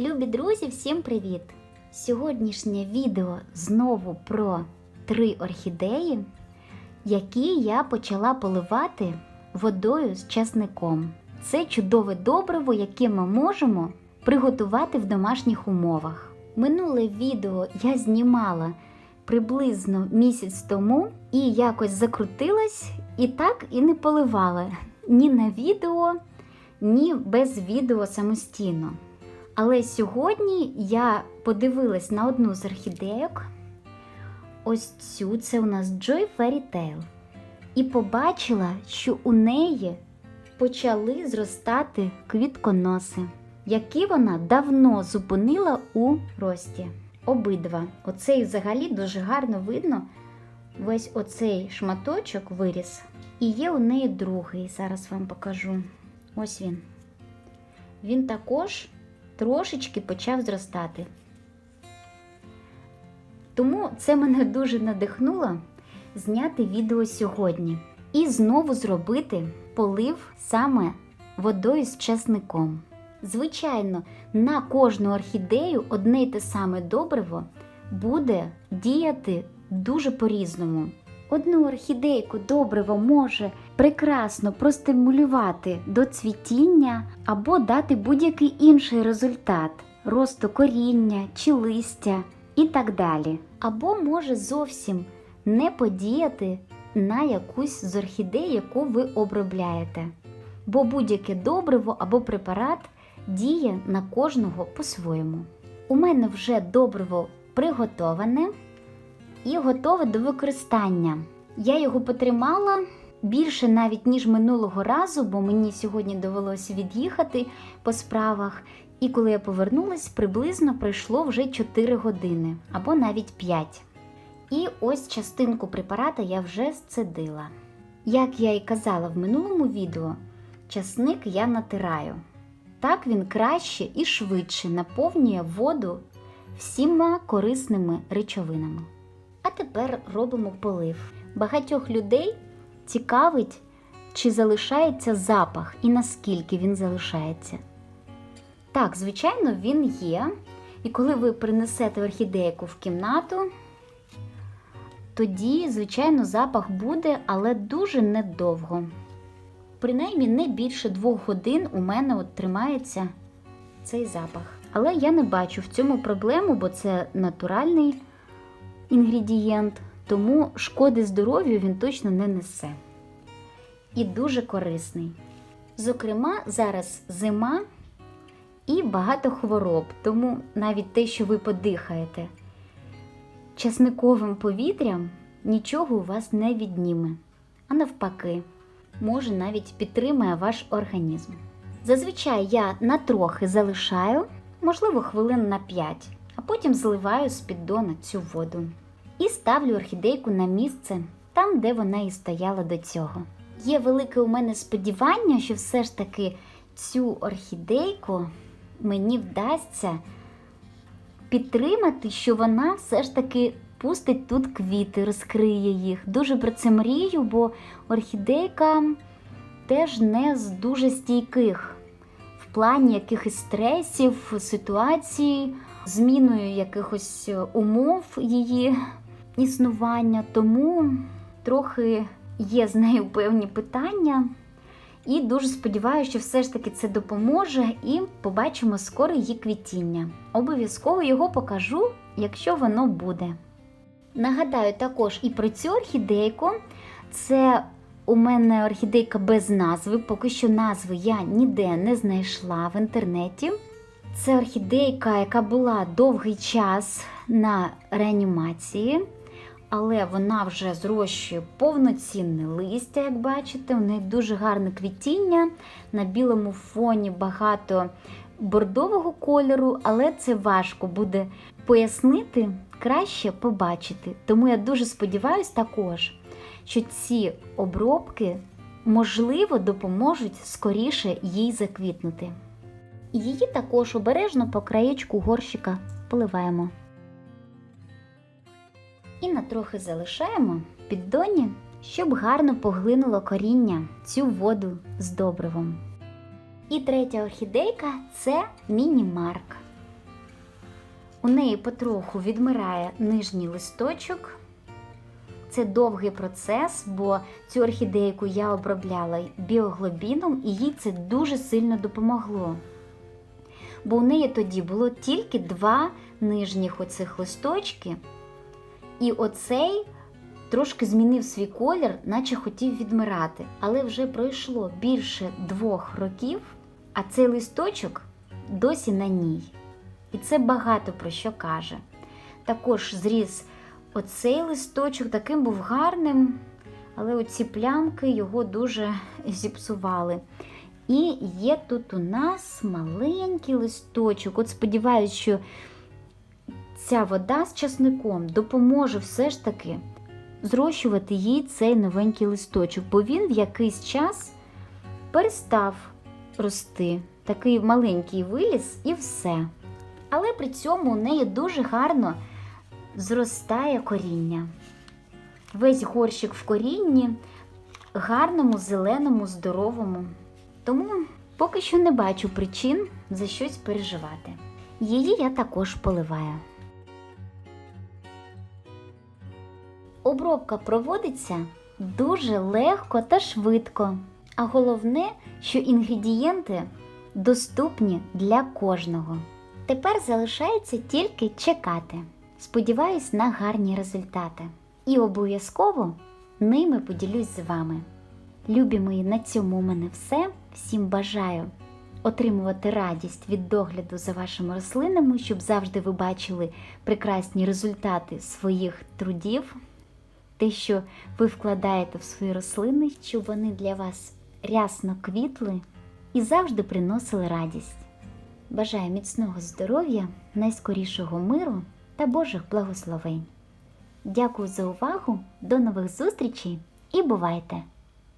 Любі друзі, всім привіт! Сьогоднішнє відео знову про три орхідеї, які я почала поливати водою з часником. Це чудове добриво, яке ми можемо приготувати в домашніх умовах. Минуле відео я знімала приблизно місяць тому і якось закрутилась, і так і не поливала ні на відео, ні без відео самостійно. Але сьогодні я подивилась на одну з орхідейок. Ось цю це у нас Joy Fairy Tale. І побачила, що у неї почали зростати квітконоси, які вона давно зупинила у рості. Обидва. Оцей взагалі дуже гарно видно. Весь оцей шматочок виріс. І є у неї другий. Зараз вам покажу. Ось він. Він також трошечки почав зростати. Тому це мене дуже надихнуло зняти відео сьогодні і знову зробити полив саме водою з чесником. Звичайно, на кожну орхідею одне й те саме добриво буде діяти дуже по-різному. Одну орхідейку добриво може прекрасно простимулювати до цвітіння або дати будь-який інший результат росту коріння чи листя і так далі. Або може зовсім не подіяти на якусь з орхідей, яку ви обробляєте. Бо будь-яке добриво або препарат діє на кожного по-своєму. У мене вже добриво приготоване і готове до використання. Я його потримала більше навіть ніж минулого разу, бо мені сьогодні довелося від'їхати по справах. І коли я повернулась, приблизно пройшло вже 4 години або навіть 5. І ось частинку препарата я вже зцедила. Як я і казала в минулому відео, часник я натираю. Так він краще і швидше наповнює воду всіма корисними речовинами. А тепер робимо полив. Багатьох людей цікавить, чи залишається запах і наскільки він залишається. Так, звичайно, він є. І коли ви принесете орхідейку в кімнату, тоді, звичайно, запах буде, але дуже недовго. Принаймні не більше двох годин у мене от тримається цей запах. Але я не бачу в цьому проблему, бо це натуральний інгредієнт, тому шкоди здоров'ю він точно не несе. І дуже корисний. Зокрема, зараз зима і багато хвороб, тому навіть те, що ви подихаєте часниковим повітрям, нічого у вас не відніме, а навпаки, може навіть підтримає ваш організм. Зазвичай я на трохи залишаю, можливо, хвилин на 5, а потім зливаю з піддона цю воду. І ставлю орхідейку на місце там, де вона і стояла до цього. Є велике у мене сподівання, що все ж таки цю орхідейку мені вдасться підтримати, що вона все ж таки пустить тут квіти, розкриє їх. Дуже про це мрію, бо орхідейка теж не з дуже стійких в плані якихось стресів, ситуацій, зміною якихось умов її існування. Тому трохи є з нею певні питання. І дуже сподіваюся, що все ж таки це допоможе і побачимо скоро її квітіння. Обов'язково його покажу, якщо воно буде. Нагадаю також і про цю орхідейку. Це у мене орхідейка без назви, поки що назви я ніде не знайшла в інтернеті. Це орхідейка, яка була довгий час на реанімації але вона вже зрощує повноцінне листя, як бачите, у неї дуже гарне квітіння. На білому фоні багато бордового кольору, але це важко буде пояснити, краще побачити. Тому я дуже сподіваюся також, що ці обробки, можливо, допоможуть скоріше їй заквітнути. Її також обережно по краєчку горщика поливаємо. І на трохи залишаємо піддоні, щоб гарно поглинуло коріння цю воду з добривом. І третя орхідейка це міні-марк. У неї потроху відмирає нижній листочок. Це довгий процес, бо цю орхідейку я обробляла біоглобіном, і їй це дуже сильно допомогло. Бо у неї тоді було тільки два нижніх оцих листочки, і оцей трошки змінив свій колір, наче хотів відмирати. Але вже пройшло більше двох років, а цей листочок досі на ній. І це багато про що каже. Також зріс оцей листочок, таким був гарним, але оці плямки його дуже зіпсували. І є тут у нас маленький листочок. От сподіваюся, що ця вода з часником допоможе все ж таки зрощувати їй цей новенький листочок, бо він в якийсь час перестав рости. Такий маленький виліз і все. Але при цьому у неї дуже гарно зростає коріння. Весь горщик в корінні, гарному, зеленому, здоровому. Тому поки що не бачу причин за щось переживати. Її я також поливаю. Обробка проводиться дуже легко та швидко. А головне, що інгредієнти доступні для кожного. Тепер залишається тільки чекати. Сподіваюсь на гарні результати. І обов'язково ними поділюсь з вами. Любі мої, на цьому у мене все. Всім бажаю отримувати радість від догляду за вашими рослинами, щоб завжди ви бачили прекрасні результати своїх трудів, те, що ви вкладаєте в свої рослини, щоб вони для вас рясно квітли і завжди приносили радість. Бажаю міцного здоров'я, найскорішого миру та Божих благословень. Дякую за увагу, до нових зустрічей і бувайте!